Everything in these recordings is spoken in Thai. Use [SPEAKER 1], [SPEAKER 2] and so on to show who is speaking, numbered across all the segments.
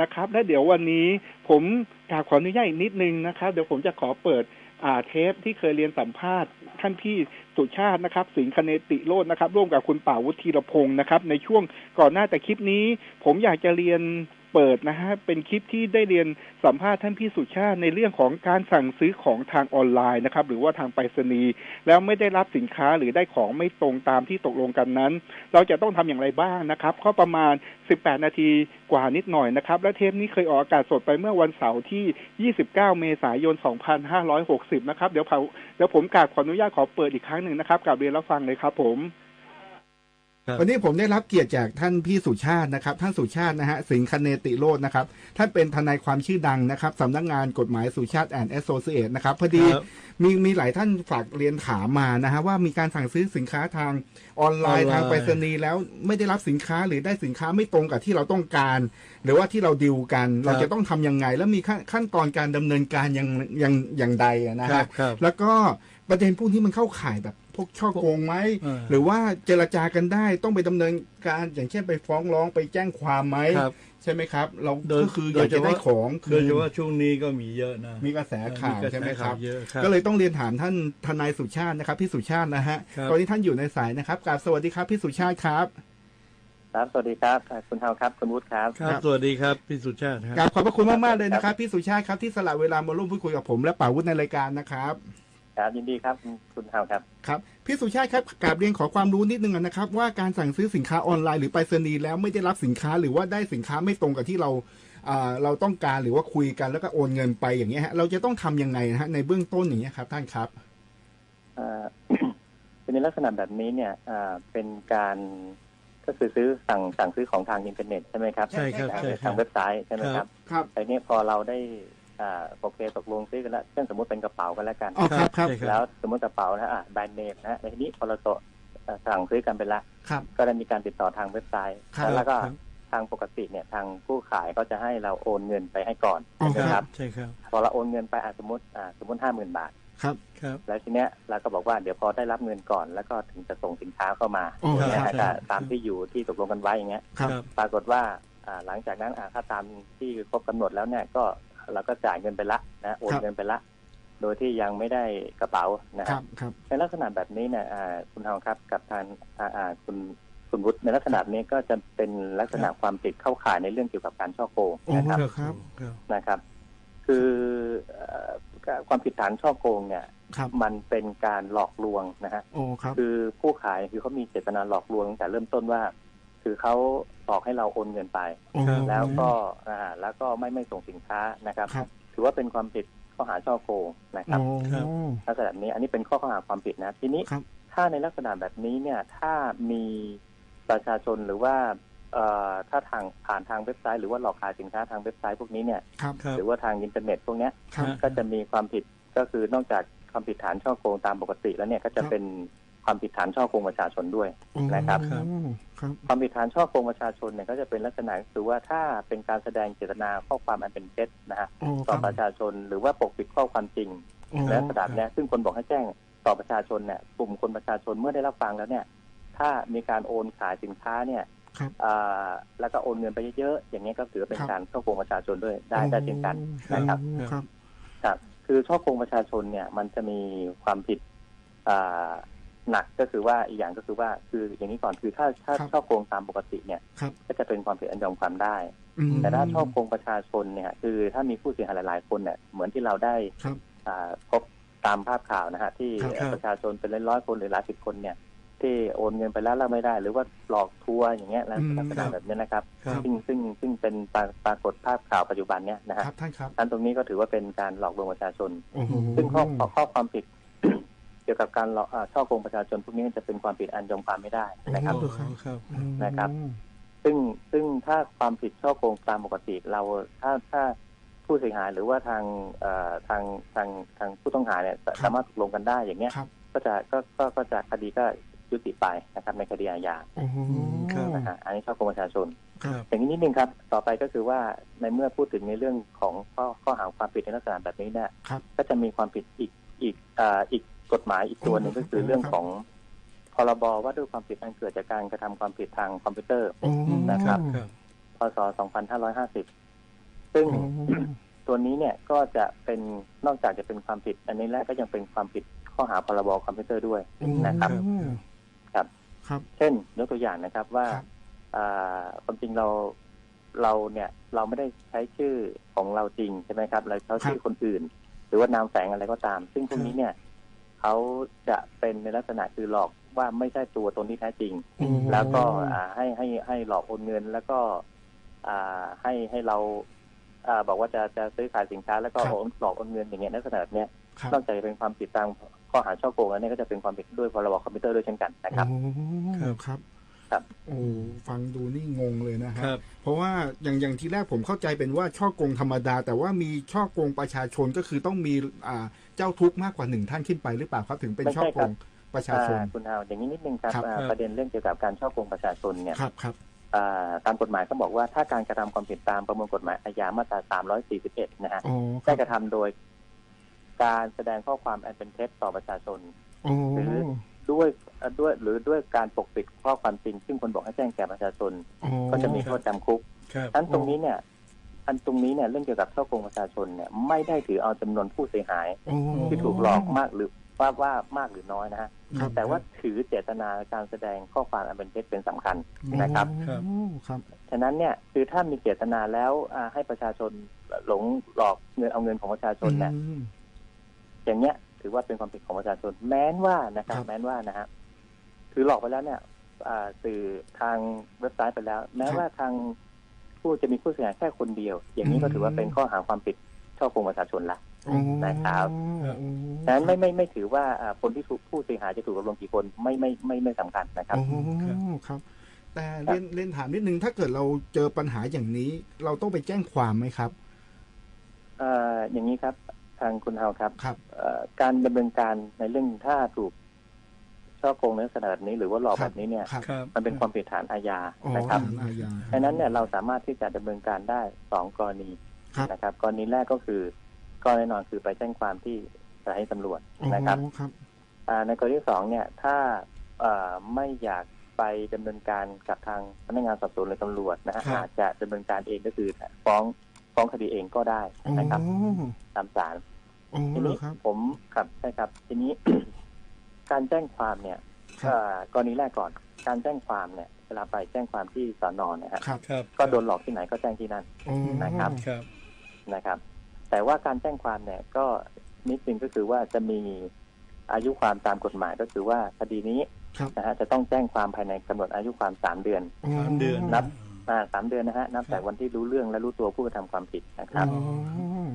[SPEAKER 1] นะครับ และเดี๋ยววันนี้ผมอยากขออนุญาตอีกนิดนึงนะครับ เดี๋ยวผมจะขอเปิดอ่าเทปที่เคยเรียนสัมภาษณ์ท่านพี่สุชาตินะครับ สิงคเนติโรจน์นะครับ ร่วมกับคุณป่าวุฒิรพงศ์นะครับ ในช่วงก่อนหน้าแต่คลิปนี้ ผมอยากจะเรียน เปิดนะฮะเป็นคลิปที่ได้เรียนสัมภาษณ์ท่านพี่สุชาติในเรื่องของการสั่งซื้อของทางออนไลน์นะครับ หรือว่าทางไปรษณีย์แล้วไม่ได้รับสินค้าหรือได้ของไม่ตรงตามที่ตกลงกันนั้น เราจะต้องทำอย่างไรบ้างนะครับก็ประมาณ 18 นาทีกว่านิดหน่อยนะครับ และเทปนี้เคยออกอากาศสดไปเมื่อวันเสาร์ที่ 29 เมษายน 2560 นะครับ เดี๋ยวเดี๋ยวผมกราบขออนุญาตขอเปิดอีกครั้งหนึ่งนะครับกราบเรียนรับฟังเลยครับผม
[SPEAKER 2] ครับ
[SPEAKER 3] วันนี้ผมได้รับเกียรติจากท่านพี่สุชาตินะครับ ท่านสุชาตินะฮะสิงคเนติโรจน์นะครับ ท่านเป็นทนายความชื่อดังนะครับสำนักงานกฎหมายสุชาติแอนด์แอสโซเชตนะครับพอดี
[SPEAKER 2] ครับ
[SPEAKER 3] มีมีหลายท่านฝากเรียนถามมานะฮะว่ามีการสั่งซื้อสินค้าทางออนไล
[SPEAKER 2] ออน
[SPEAKER 3] น์
[SPEAKER 2] ไลน์
[SPEAKER 3] ทางไปรษณีย์แล้วไม่ได้รับสินค้าหรือได้สินค้าไม่ตรงกับที่เราต้องการ หรือว่าที่เราดิวกัน เราจะต้องทำยังไง แล้วมีขั้นขั้นตอนการดำเนินการอย่างอย่างอย่างใดอะนะ
[SPEAKER 2] ครั
[SPEAKER 3] ฮะ
[SPEAKER 2] บครับ
[SPEAKER 3] แล้วก็ประเด็นพวกนี้มันเข้าข่ายแบบ พวกช่อโกงไหม
[SPEAKER 2] เออ
[SPEAKER 3] หรือว่าเจรจากันได้ต้องไปดำเนินการอย่างเช่นไปฟ้องร้องไปแจ้งความไหม
[SPEAKER 2] ครับ
[SPEAKER 3] ใช่ไหมครับ เรา
[SPEAKER 2] โดย
[SPEAKER 3] ก็คืออยากจะได้ของ
[SPEAKER 2] โด
[SPEAKER 3] คื
[SPEAKER 2] ย
[SPEAKER 3] น
[SPEAKER 2] เฉพาะช่วงนี้ก็มีเยอะนะ
[SPEAKER 3] มีกระแสข่าว
[SPEAKER 2] กะแส
[SPEAKER 3] ใช่ไหมครับ
[SPEAKER 2] ข่าวเยอะครับ
[SPEAKER 3] ก็เลยต้องเรียนถามท่านทนายสุชาตินะครับพี่สุชาตินะฮะ
[SPEAKER 2] ครับ
[SPEAKER 3] ตอนนี้ท่านอยู่ในสายนะครับกราบสวัสดีครับพี่สุชาติครับ
[SPEAKER 4] ครับ สวัสดีครับอ่าคุณเทาครับ คุณวุฒิครับ
[SPEAKER 2] ครับ สวัสดีครับพี่สุชาติครับ
[SPEAKER 3] กราบขอบพระคุณมากๆเลยนะครับพี่สุชาติครับที่สละเวลามาร่วมพูดคุยกับผมและป่าวุฒิในรายการนะครับ
[SPEAKER 4] ครับยินดีครับคุณคุณเทาครับ
[SPEAKER 3] ครับพี่สุชาติครับกราบเรียนขอความรู้นิดนึงนะครับ ว่าการสั่งซื้อสินค้าออนไลน์หรือไปรษณีย์แล้วไม่ได้รับสินค้าหรือว่าได้สินค้าไม่ตรงกับที่เราอ่าเราต้องการหรือว่าคุยกันแล้วก็โอนเงินไปอย่างเงี้ยฮะเราจะต้องทำยังไงนะฮะในเบื้องต้นอย่างเงี้ยครับท่านครับ
[SPEAKER 4] อ่าเป็นในลักษณะแบบนี้เนี่ยอ่าเป็นการก็คือซื้อสั่งสั่งซื้อของทางอินเทอร์เน็ตใช่ไหมครับ
[SPEAKER 2] ใช่ครับ
[SPEAKER 4] ทาง
[SPEAKER 2] ใช่ครับ
[SPEAKER 4] ทางเว็บไซต์ใช่ไหมครับ
[SPEAKER 3] ครับ
[SPEAKER 4] แต่นี้พอเราได้อ่า โอเคตกลงซื้อกันแล้วเช่นสมมติเป็นกระเป๋ากันแล้วกัน
[SPEAKER 3] อ๋อครับครับ
[SPEAKER 2] ใช่
[SPEAKER 4] แล้วสมมติกระเป๋านะอ่าแบรนด์เนมนะฮะในทีนี้พอเราโตอ่าสั่งซื้อกันไปละ
[SPEAKER 3] ครับ
[SPEAKER 4] ก็ได้มีการติดต่อทางเว็บไซต์
[SPEAKER 3] ครับ
[SPEAKER 4] แล้วก็
[SPEAKER 2] ครับ
[SPEAKER 4] ทางปกติเนี่ยทางผู้ขายก็จะให้เราโอนเงินไปให้ก่อน
[SPEAKER 3] อ๋อ
[SPEAKER 4] ใช่ไหม
[SPEAKER 3] ค
[SPEAKER 4] ค
[SPEAKER 3] รั
[SPEAKER 4] รับบ
[SPEAKER 2] ใช่ครับ
[SPEAKER 4] พอเราโอนเงินไปอะสมมติอ่าสมมติห้าหมื่นบาท
[SPEAKER 3] ครับ
[SPEAKER 2] ครับ
[SPEAKER 4] แล้วทีเนี้ยเราก็บอกว่าเดี๋ยวพอได้รับเงินก่อนแล้วก็ถึงจะส่งสินค้าเข้ามา
[SPEAKER 3] อ๋อ
[SPEAKER 2] ครับ
[SPEAKER 4] นะฮะ
[SPEAKER 2] ใช่
[SPEAKER 4] ก็ตามที่อยู่ที่ตกลงกันไว้อย่างเงี้ย
[SPEAKER 3] ครับ
[SPEAKER 2] ครับ
[SPEAKER 4] ปรากฏว่าอ่าหลังจากนั้นอ่าถ้าตามที่ครบกำหนดแล้วเนี่ยก็ เราก็จ่ายเงินไปละนะโอน
[SPEAKER 3] ครับ
[SPEAKER 4] เงินไปละ โดยที่ยังไม่ได้กระเป๋านะ
[SPEAKER 3] ค
[SPEAKER 4] ค
[SPEAKER 3] รั
[SPEAKER 4] รั
[SPEAKER 3] บบครับ
[SPEAKER 4] ในลักษณะแบบนี้เนี่ยอ่าคุณทองครับกับทางอ่าอ่าคุณคุณวุฒิในลักษณะนี้ก็จะเป็นลักษณะความผิดเข้าข่ายในเรื่องเกี่ยวกับการช่อโกง
[SPEAKER 3] โอ้
[SPEAKER 4] นะครับ
[SPEAKER 3] ครับ
[SPEAKER 2] ครับ
[SPEAKER 4] นะครับ คือเอ่อความผิดฐานช่อโกงเนี่ย
[SPEAKER 3] ครับ
[SPEAKER 4] มันเป็นการหลอกลวงนะฮะ
[SPEAKER 3] โอ้ครับ
[SPEAKER 4] คือผู้ขายคือเขามีเจตนาหลอกลวงตั้งแต่เริ่มต้นว่า คือเขาหลอกให้เราโอนเงินไป
[SPEAKER 3] โอ้
[SPEAKER 4] แล้วก็อ่าแล้วก็ไม่ไม่ส่งสินค้านะครับ
[SPEAKER 3] ครับ
[SPEAKER 4] ถือว่าเป็นความผิดข้อหาช่อโกงนะครับ
[SPEAKER 3] โอ้
[SPEAKER 2] ครับ
[SPEAKER 4] ลักษณะนี้อันนี้เป็นข้อข้อหาความผิดนะทีนี้
[SPEAKER 3] ครับ
[SPEAKER 4] ถ้าในลักษณะแบบนี้เนี่ยถ้ามีประชาชนหรือว่าเอ่อถ้าทางผ่านทางเว็บไซต์หรือว่าหลอกขายสินค้าทางเว็บไซต์พวกนี้เนี่ย
[SPEAKER 3] ครับ
[SPEAKER 2] ครับ
[SPEAKER 4] หรือว่าทางอินเทอร์เน็ตพวกเนี้ย
[SPEAKER 3] ครับ
[SPEAKER 4] ก็จะมีความผิดก็คือนอกจากความผิดฐานช่อโกงตามปกติแล้วเนี่ยก็จะ
[SPEAKER 3] ครับ
[SPEAKER 4] เป็น ความผิดฐานช่อโกงประชาชนด้วย
[SPEAKER 3] โอ้
[SPEAKER 4] นะครับ
[SPEAKER 3] ครับครับ
[SPEAKER 4] ความผิดฐานช่อโกงประชาชนเนี่ยก็จะเป็นลักษณะคือว่าถ้าเป็นการแสดงเจตนาข้อความอันเป็นเท็จนะฮะ
[SPEAKER 3] โอ้ค
[SPEAKER 4] ต่อ
[SPEAKER 3] รับ
[SPEAKER 4] ประชาชนหรือว่าปกปิดข้อความจริง
[SPEAKER 3] โอ้
[SPEAKER 4] และกระดาษเนี้ยซึ่งคนบอกให้แจ้งต่อประชาชนเนี่ยกลุ่มคนประชาชนเมื่อได้รับฟังแล้วเนี่ย ถ้ามีการโอนขายสินค้าเนี่ย
[SPEAKER 3] ครับ
[SPEAKER 4] อ่าแล้วก็โอนเงินไปเยอะๆอย่างเงี้ยก็ถือว่าเป็น
[SPEAKER 3] ครับ
[SPEAKER 4] การช่อโกงประชาชนด้วยได้ได้เช่นกันนะครับ
[SPEAKER 3] โอ้ครับ
[SPEAKER 4] ครับ คือช่อโกงประชาชนเนี่ย มันจะมีความผิดอ่า หนักก็คือว่าอีกอย่างก็คือว่าคืออย่างนี้ก่อนคือถ้าถ้า
[SPEAKER 3] ครับ
[SPEAKER 4] ช่อโกงตามปกติเนี่ย
[SPEAKER 3] ครับ
[SPEAKER 4] ก็จะเป็นความผิดอันยอมความได้
[SPEAKER 3] อืม
[SPEAKER 4] แต่ถ้าช่อโกงประชาชนเนี่ยคือถ้ามีผู้เสียหายหลาย ๆ คนเนี่ยเหมือนที่เราได้
[SPEAKER 3] ครับ
[SPEAKER 4] อ่าพบตามภาพข่าวนะฮะที่
[SPEAKER 3] ครับ
[SPEAKER 4] ประชาชนเป็นร้อยๆคนหรือหลายสิบคนเนี่ยที่โอนเงินไปแล้วแล้วไม่ได้ หรือว่าหลอกทัวร์อย่างเงี้ยแล้ว
[SPEAKER 3] อืม
[SPEAKER 4] ลักษณะแบบนี้นะครับ
[SPEAKER 2] ครับ
[SPEAKER 4] ซึ่งซึ่งซึ่งเป็นปราปรากฏภาพข่าวปัจจุบันเนี่ยนะฮะ
[SPEAKER 3] ครับท่านครับ
[SPEAKER 4] อันตรงนี้ก็ถือว่าเป็นการหลอกลวงประชาชน
[SPEAKER 3] โอ้โห
[SPEAKER 4] ซึ่งข้อข้อข้อความผิด เกี่ยวกับการหลอกอ่าช่อโกงประชาชนพวกนี้จะเป็นความผิดอันยอมความไม่ได้นะครับ
[SPEAKER 2] โอ้ครับ
[SPEAKER 4] นะครับ ซึ่งซึ่งถ้าความผิดช่อโกงตามปกติเราถ้าถ้าผู้เสียหายหรือว่าทางเอ่อทางทางทางผู้ต้องหาเนี่ยสสามารถตกลงกันได้อย่างเงี้ย
[SPEAKER 3] ครับ
[SPEAKER 4] ก็จะก็ก็ก็จะคดีก็ยุติไปนะครับในคดีอาญา
[SPEAKER 3] โอ้โห
[SPEAKER 2] ครับ
[SPEAKER 4] นะฮะอันนี้ช่อโกงประชาชน
[SPEAKER 2] ครับ
[SPEAKER 4] อย่างนี้นิดนึงครับ ต่อไปก็คือว่าในเมื่อพูดถึงในเรื่องของข้อข้อหาความผิดในลักษณะแบบนี้เนี่ย
[SPEAKER 3] ครับ
[SPEAKER 4] ก็จะมีความผิดอีกอีกอ่าอีก กฎหมายอีกตัวหนึ่งก็คือเรื่องของพรบว่าด้วยความผิดอันเกิดจากการกระทำความผิดทางคอมพิวเตอร์
[SPEAKER 3] โอ้
[SPEAKER 4] นะครับ
[SPEAKER 2] ครับ
[SPEAKER 4] พศ 2550 ซึ่ง
[SPEAKER 3] อ๋อ
[SPEAKER 4] ตัวนี้เนี่ยก็จะเป็นนอกจากจะเป็นความผิด อันนี้แล้วก็ยังเป็นความผิดข้อหาพรบคอมพิวเตอร์ด้วยนะครับ ครับ
[SPEAKER 3] ครับ
[SPEAKER 4] เช่นยกตัวอย่างนะครับว่า
[SPEAKER 3] ครับ
[SPEAKER 4] อ่าความจริงเราเราเนี่ยเราไม่ได้ใช้ชื่อของเราจริงใช่ไหมครับเราใช้ชื่อคนอื่น หรือว่านามแฝงอะไรก็ตาม ซึ่งพวกนี้เนี่ย เขาจะเป็นในลักษณะคือหลอกว่าไม่ใช่ตัวตนที่แท้จริง
[SPEAKER 3] โอ้
[SPEAKER 4] แล้วก็อ่าให้ให้ให้หลอกโอนเงินแล้วก็ อ่าให้ให้เราอ่าบอกว่าจะจะซื้อขายสินค้าแล้วก็
[SPEAKER 3] ครับ
[SPEAKER 4] โอนหลอกโอนเงินอย่างเงี้ยในลักษณะแบบเนี้ย
[SPEAKER 3] ครับ
[SPEAKER 4] นอกจากจะเป็นความผิดตามข้อหาช่อโกงแล้วเนี่ยก็จะเป็นความผิดด้วยพรบคอมพิวเตอร์ด้วยเช่นกันนะครับ
[SPEAKER 3] โอ้
[SPEAKER 2] ครับ
[SPEAKER 3] ครับ
[SPEAKER 4] ครับ
[SPEAKER 3] โอ้ฟังดูนี่งงเลยนะฮะ
[SPEAKER 2] ครับ
[SPEAKER 3] เพราะว่าอย่างอย่างที่แรกผมเข้าใจเป็นว่าช่อโกงธรรมดา แต่ว่ามีช่อโกงประชาชนก็คือต้องมีอ่า เจ้าทุกข์มากกว่าหนึ่งท่านขึ้นไปหรือเปล่าครับถึงเป็น
[SPEAKER 4] ไม่
[SPEAKER 3] ช่อ
[SPEAKER 4] ใช่
[SPEAKER 3] โก
[SPEAKER 4] ครับ
[SPEAKER 3] งประชาชน
[SPEAKER 4] อ่คุณเอาอย่างนี้นิดนึงครับ
[SPEAKER 3] ครับ
[SPEAKER 4] อ่า
[SPEAKER 2] ครับ
[SPEAKER 4] ประเด็นเรื่องเกี่ยวกับการช่อโกงประชาชนเนี่ย
[SPEAKER 3] ครับครับ
[SPEAKER 4] อ่าตามกฎหมายก็บอกว่าถ้าการกระทำความผิดตามประมวลกฎหมายอาญามาตรา 341 นะฮะ
[SPEAKER 3] อ๋อค
[SPEAKER 4] ได้
[SPEAKER 3] รับ
[SPEAKER 4] กระทำโดย การแสดงข้อความอันเป็นเท็จต่อประชาชน
[SPEAKER 3] โอ้
[SPEAKER 4] หรือด้วยเอ่อด้วยหรือด้วยการปกปิดข้อความจริง ซึ่งคนบอกให้แจ้งแก่ประชาชน
[SPEAKER 3] อ๋อ
[SPEAKER 4] ก็จะมีโทษจำคุก
[SPEAKER 2] ครับ
[SPEAKER 4] ทั้นตรงนี้เนี่ย อันตรงนี้เนี่ยเรื่องเกี่ยวกับช่อโกงประชาชนเนี่ยไม่ได้ถือเอาจำนวนผู้เสียหาย
[SPEAKER 3] โอ้
[SPEAKER 4] ที่ถูกหลอกมากหรือว่าว่ามากหรือน้อยนะฮะ
[SPEAKER 3] ครับ
[SPEAKER 4] แต่ว่าถือเจตนาการแสดงข้อความอันเป็นเท็จเป็นสำคัญนะครับ
[SPEAKER 2] ครับ
[SPEAKER 3] โอ้ครับ
[SPEAKER 4] ฉะนั้นเนี่ยคือถ้ามีเจตนาแล้วอ่าให้ประชาชนหลงหลอกเงินเอาเงินของประชาชนเนี่ย
[SPEAKER 3] อืม
[SPEAKER 4] อย่างเนี้ยถือว่าเป็นความผิดของประชาชนแม้นว่านะครับ
[SPEAKER 3] ครับ
[SPEAKER 4] แม้นว่านะฮะคือหลอกไปแล้วเนี่ยอ่าสื่อทางเว็บไซต์ไปแล้ว แม้ว่าทาง ผู้จะมีผู้เสียหายแค่คนเดียว อย่างนี้ก็ถือว่าเป็นข้อหาความผิดช่อโกงประชาชนละ
[SPEAKER 3] โอ้
[SPEAKER 4] นะครับ
[SPEAKER 2] ครับ
[SPEAKER 3] โอ้
[SPEAKER 4] ฉะนั้นไม่ไม่ไม่ถือว่าอ่าคนที่ถูกผู้เสียหายจะถูกดำรงกี่คนไม่ไม่ไม่ไม่สำคัญนะครับ
[SPEAKER 3] โอ้ครับ แต่เล่นเล่นถามนิดนึงถ้าเกิดเราเจอปัญหาอย่างนี้ เราต้องไปแจ้งความไหมครับ
[SPEAKER 4] เอ่ออย่างนี้ครับ ทางคุณเฮาครับ
[SPEAKER 3] ครับ
[SPEAKER 4] เอ่อการดำเนินการในเรื่องถ้าถูก ช่อโกงในลักษณะแบบนี้หรือว่าหลอก
[SPEAKER 3] ครับ
[SPEAKER 4] แบบนี้เนี่ย
[SPEAKER 3] ครับ
[SPEAKER 2] ครับ
[SPEAKER 4] มันเป็นความผิดฐานอาญา
[SPEAKER 3] อ๋อ
[SPEAKER 4] นะครับ
[SPEAKER 3] ทางอาญา
[SPEAKER 4] ดังนั้นเนี่ยเราสามารถที่จะดำเนินการได้สองกรณี
[SPEAKER 3] ครับ
[SPEAKER 4] นะครับ กรณีแรกก็คือก็แน่นอนคือไปแจ้งความที่สถานีตำรวจ
[SPEAKER 3] อ๋อ
[SPEAKER 4] นะครับ
[SPEAKER 3] ครับ
[SPEAKER 4] อ่าในกรณีที่สองเนี่ยถ้าเอ่อไม่อยากไปดำเนินการกับทางพนักงานสอบสวนหรือตำรวจนะฮะ
[SPEAKER 3] ครับ
[SPEAKER 4] อาจจะดำเนินการเองก็คือฟ้องฟ้องคดีเองก็ได้
[SPEAKER 3] อ๋อ
[SPEAKER 4] นะครับตามศาล
[SPEAKER 3] อ๋อ
[SPEAKER 4] ที
[SPEAKER 3] เหร
[SPEAKER 4] นี้
[SPEAKER 3] อครับ
[SPEAKER 4] ผมครับใช่ครับทีนี้ การแจ้งความเนี่ย
[SPEAKER 3] ครับ
[SPEAKER 4] เอ่อกรณีแรกก่อนการแจ้งความเนี่ยเวลาไปแจ้งความที่สอนอนนะฮะ
[SPEAKER 3] ครับ
[SPEAKER 2] ครับ
[SPEAKER 4] ก็โดนหลอกที่ไหนก็แจ้งที่นั่น
[SPEAKER 3] อ๋อ
[SPEAKER 4] นะครับ
[SPEAKER 2] ครับ
[SPEAKER 4] นะครับ แต่ว่าการแจ้งความเนี่ยก็นิดนึงก็คือว่าจะมีอายุความตามกฎหมายก็คือว่าคดีนี้
[SPEAKER 3] ครับ
[SPEAKER 4] นะฮะจะต้องแจ้งความภายในกำหนดอายุความสามเดือน
[SPEAKER 3] อ๋อ
[SPEAKER 2] สามเดือน
[SPEAKER 4] นับอ่าสามเดือนนะฮะนับ
[SPEAKER 2] ครับ
[SPEAKER 4] แต่วันที่รู้เรื่องและรู้ตัวผู้กระทำความผิดนะครับ
[SPEAKER 3] อ๋อ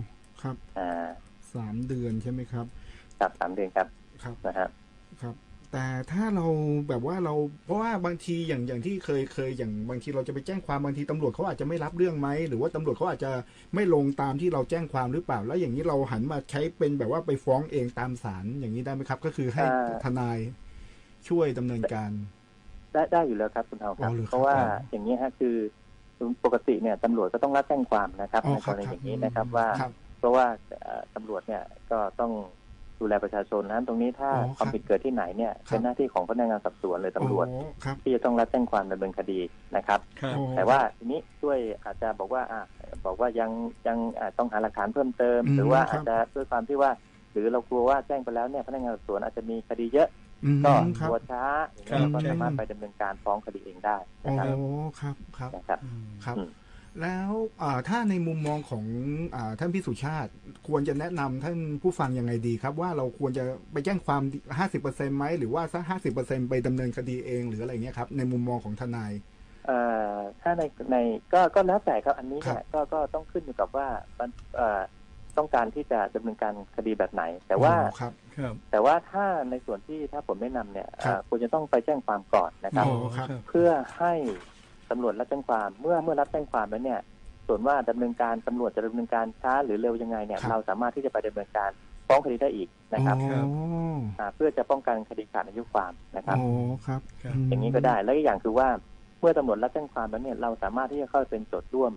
[SPEAKER 3] ครับ
[SPEAKER 4] อ่า
[SPEAKER 3] สามเดือนใช่ไหมครับ
[SPEAKER 4] กับสามเดือนครับ
[SPEAKER 3] ครับ
[SPEAKER 4] นะฮะ
[SPEAKER 3] ครับ แต่ถ้าเราแบบว่าเราเพราะว่าบางทีอย่างอย่างที่เคยเคยอย่างบางทีเราจะไปแจ้งความบางทีตำรวจเขาอาจจะไม่รับเรื่องไหมหรือว่าตำรวจเขาอาจจะไม่ลงตามที่เราแจ้งความหรือเปล่า แล้วอย่างนี้เราหันมาใช้เป็นแบบว่าไปฟ้องเองตามศาลอย่างนี้ได้ไหมครับ ก็คือให้ทนายช่วยดำเนินการ
[SPEAKER 4] ได้ได้อยู่แล้วครับคุณเอาครับ
[SPEAKER 3] อ๋อเหรอครับ
[SPEAKER 4] เพราะว่า
[SPEAKER 3] ครับ
[SPEAKER 4] อย่างนี้ฮะคือปกติเนี่ยตำรวจก็ต้องรับแจ้งความนะครับ
[SPEAKER 3] อ๋อ
[SPEAKER 4] ใน
[SPEAKER 3] ค
[SPEAKER 4] ก
[SPEAKER 3] รับ
[SPEAKER 4] รณี
[SPEAKER 3] ครับ
[SPEAKER 4] อย่างนี้นะครับว่า
[SPEAKER 3] ครับ
[SPEAKER 4] เพราะว่าเอ่อตำรวจเนี่ยก็ต้อง ดูแลประชาชนนั้นตรงนี้ถ้า
[SPEAKER 3] อ๋อครับ
[SPEAKER 4] ความผิดเกิดที่ไหนเนี่ย
[SPEAKER 3] ครับ
[SPEAKER 4] เป็นหน้าที่ของพนักงานสอบสวนหรือตำรวจ
[SPEAKER 3] อ๋อครับ
[SPEAKER 4] ที่จะต้องรับแจ้งความดำเนินคดีนะครับ
[SPEAKER 2] ครับ
[SPEAKER 3] อ๋อ
[SPEAKER 4] แต่ว่าทีนี้ด้วยอาจจะบอกว่าอะบอกว่ายังยังอะต้องหาหลักฐานเพิ่มเติม
[SPEAKER 3] อืม
[SPEAKER 4] หรือว่า
[SPEAKER 3] ครับ
[SPEAKER 4] อาจจะด้วยความที่ว่า หรือเรากลัวว่าแจ้งไปแล้วเนี่ยพนักงานสอบสวนอาจจะมีคดีเยอะ
[SPEAKER 3] อืม
[SPEAKER 4] ก็
[SPEAKER 3] ครั
[SPEAKER 4] ก
[SPEAKER 3] บ
[SPEAKER 4] ลัวช้าอย่าง
[SPEAKER 2] ครั
[SPEAKER 4] เงี้
[SPEAKER 2] บ
[SPEAKER 4] ยเราก็
[SPEAKER 3] ใช่
[SPEAKER 4] สามารถไปดำเนินการฟ้องคดีเองได้
[SPEAKER 3] อ๋อ
[SPEAKER 4] นะครับ
[SPEAKER 3] ครับครับ
[SPEAKER 4] นะครับ
[SPEAKER 3] ครับ
[SPEAKER 4] อืม
[SPEAKER 3] แล้วอ่าถ้าในมุมมองของอ่าท่านพี่สุชาติ ควรจะแนะนำท่านผู้ฟังยังไงดีครับ ว่าเราควรจะไปแจ้งความ 50%ไหมหรือว่าสัก 50%ไปดำเนินคดีเองหรืออะไรเงี้ยครับ ในมุมมองของทนาย
[SPEAKER 4] เอ่อถ้าในในก็ก็แล้วแต่ครับอันนี้เนี่
[SPEAKER 3] ครั
[SPEAKER 4] ย
[SPEAKER 3] บ
[SPEAKER 4] ก็ก็ต้องขึ้นอยู่กับว่ามันเอ่อต้องการที่จะดำเนินการคดีแบบไหน แต่ว่า
[SPEAKER 3] อ๋อครับ
[SPEAKER 2] ครับ
[SPEAKER 4] แต่ว่าถ้าในส่วนที่ถ้าผมแนะนำเนี่ย
[SPEAKER 3] ครับ
[SPEAKER 4] เอ่อควรจะต้องไปแจ้งความก่อนนะครับ
[SPEAKER 3] อ๋อครับ
[SPEAKER 4] เพื่อให้ ตำรวจรับแจ้งความ เมื่อเมื่อรับแจ้งความแล้วเนี่ยส่วนว่าดำเนินการตำรวจจะดำเนินการช้าหรือเร็วยังไงเนี่ย
[SPEAKER 3] ครับ
[SPEAKER 4] เราสามารถที่จะไปดำเนินการฟ้องคดีได้อีกนะครับ
[SPEAKER 3] อ๋อ
[SPEAKER 4] อ่าเพื่อจะป้องกันคดีขาดอายุความนะครับ
[SPEAKER 3] อ๋อครับ
[SPEAKER 2] ครับ
[SPEAKER 3] ม
[SPEAKER 4] อย่างนี้ก็ได้แล้วอีกอย่างคือว่าเมื่อตำรวจรับแจ้งความแล้วเนี่ยเราสามารถที่จะเข้าเป็นโจทย์ร่วม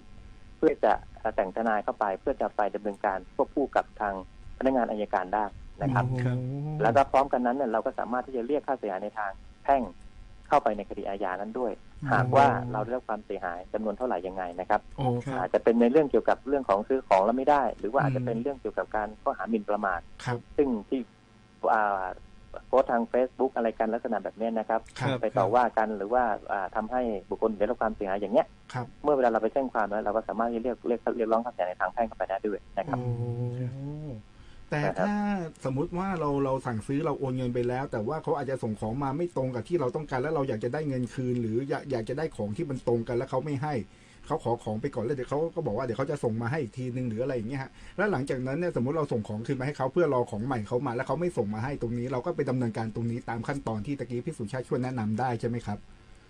[SPEAKER 4] เพื่อจะแต่งทนายเข้าไป เพื่อจะไปดำเนินการควบคู่กับทางพนักงานอายการได้นะครับ
[SPEAKER 3] อ๋อ
[SPEAKER 2] ครับ
[SPEAKER 4] แล้วก็พร้อมกันนั้นเนี่ยเราก็สามารถที่จะเรียกค่าเสียหายในทางแพ่ง เข้าไปในคดีอาญานั้นด้วย หากว่าเราได้รับความเสียหายจำนวนเท่าไหร่ยังไงนะครับ
[SPEAKER 3] โอ้ครั
[SPEAKER 4] อา
[SPEAKER 3] บ
[SPEAKER 4] จจะเป็นในเรื่องเกี่ยวกับเรื่องของซื้อของแล้วไม่ได้ หรือว่า
[SPEAKER 3] อืม
[SPEAKER 4] อาจจะเป็นเรื่องเกี่ยวกับการข้อหาหมิ่นประมาท
[SPEAKER 3] ครับ
[SPEAKER 4] ซึ่งที่อ่าโพสต์ทาง Facebook อะไรกันลักษณะแบบเนี้ยนะครับ
[SPEAKER 3] ครับ
[SPEAKER 4] ไปต่อว่ากันหรือว่าอ่าทำาให้บุคคลได้รับความเสียหายอย่างเนี้ย
[SPEAKER 3] ครับ
[SPEAKER 4] เมื่อเวลาเราไปแจ้งความแล้วเราก็สามารถที่เรียกเรียกเรียกร้องค่าเสียหายในทางแพ่งเข้าไปได้ด้วยนะครับ
[SPEAKER 3] โอ้ แต่
[SPEAKER 4] นะครับ
[SPEAKER 3] ถ้าสมมุติว่าเราเราสั่งซื้อเราโอนเงินไปแล้ว แต่ว่าเขาอาจจะส่งของมาไม่ตรงกับที่เราต้องการแล้วเราอยากจะได้เงินคืน หรืออยากอยากจะได้ของที่มันตรงกันแล้วเขาไม่ให้เขาขอของไปก่อนแล้วเดี๋ยวเขาก็บอกว่าเดี๋ยวเขาจะส่งมาให้อีกทีนึงหรืออะไรอย่างเงี้ยฮะแล้วหลังจากนั้นเนี่ยสมมติเราส่งของคืนมาให้เขาเพื่อรอของใหม่เขามาแล้วเขาไม่ส่งมาให้ตรงนี้ เราก็ไปดำเนินการตรงนี้ตามขั้นตอนที่ตะกี้พี่สุชาติช่วยแนะนำได้ใช่ไหมครับ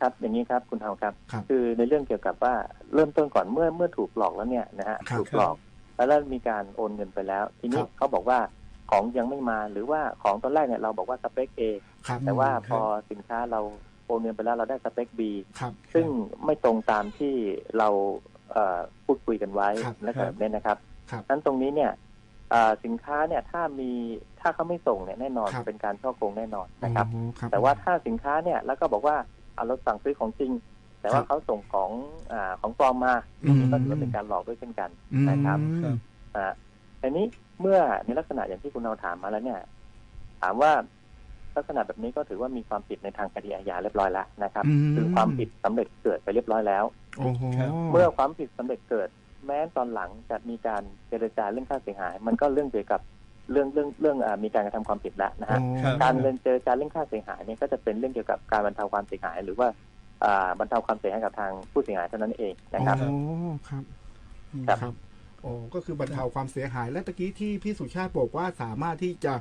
[SPEAKER 4] ครับอย่างนี้ครับคุณเทาครับ
[SPEAKER 3] ครับ
[SPEAKER 4] คือในเรื่องเกี่ยวกับว่าเริ่มต้นก่อนเมื่อเมื่อถูกหลอกแล้วเนี่ยนะฮะ
[SPEAKER 3] ครับ
[SPEAKER 4] ถูกหลอก แล้วแล้วมีการโอนเงินไปแล้ว ทีนี้
[SPEAKER 3] ครับ
[SPEAKER 4] เขาบอกว่าของยังไม่มาหรือว่าของตอนแรกเนี่ยเราบอกว่าสเปค A
[SPEAKER 3] ครับ
[SPEAKER 4] แต่ว่า
[SPEAKER 2] ครับ
[SPEAKER 4] พอสินค้าเราโอนเงินไปแล้วเราได้สเปค B
[SPEAKER 3] ครับ
[SPEAKER 4] ซึ่งไม่ตรงตามที่เราเอ่อพูดคุยกันไว้
[SPEAKER 3] ครับ
[SPEAKER 4] และแบบนี้นะครับ
[SPEAKER 3] ครับ
[SPEAKER 4] นั้นตรงนี้เนี่ยเอ่อสินค้าเนี่ยถ้ามีถ้าเขาไม่ส่งเนี่ยแน่นอน
[SPEAKER 3] ครับ
[SPEAKER 4] เป็นการช่อโกงแน่นอนนะครับ
[SPEAKER 3] อ๋อครับ
[SPEAKER 4] แต่ว่าถ้าสินค้าเนี่ยแล้วก็บอกว่าเอาเราสั่งซื้อของจริง แต่ว่า
[SPEAKER 3] ครับ
[SPEAKER 4] เขาส่งของอ่าของปลอมมา
[SPEAKER 3] อืม
[SPEAKER 4] ก็ถือว่าเป็นการหลอกด้วยเช่นกัน
[SPEAKER 3] อืม
[SPEAKER 4] นะครับ
[SPEAKER 2] ครับ
[SPEAKER 4] อ่าทีนี้เมื่อในลักษณะอย่างที่คุณเอาถามมาแล้วเนี่ย ถามว่าลักษณะแบบนี้ก็ถือว่ามีความผิดในทางคดีอาญาเรียบร้อยแล้วนะครับ
[SPEAKER 3] อืม
[SPEAKER 4] คือความผิดสำเร็จเกิดไปเรียบร้อยแล้ว
[SPEAKER 3] โอ้โห
[SPEAKER 2] ครับ
[SPEAKER 4] เมื่อความผิดสำเร็จเกิด แม้ตอนหลังจะมีการเจรจาเรื่องค่าเสียหาย มันก็เรื่องเกี่ยวกับเรื่องเรื่องเรื่องอามีการกระทำความผิดแล้วนะฮะ
[SPEAKER 2] ครับ
[SPEAKER 4] การเรียนเจรจาเรื่องค่าเสียหายเนี่ยก็จะเป็นเรื่องเกี่ยวกับการบรรเทาความเสียหาย หรือว่าอ่า บรรเทาความเสียหายกับทางผู้เสียหายเท่านั้นเองนะครับ
[SPEAKER 3] โอ้ครับ
[SPEAKER 4] ครับ
[SPEAKER 3] ครับโอ้ก็คือบรรเทาความเสียหายและตะกี้ที่พี่สุชาติบอกว่าสามารถที่จะ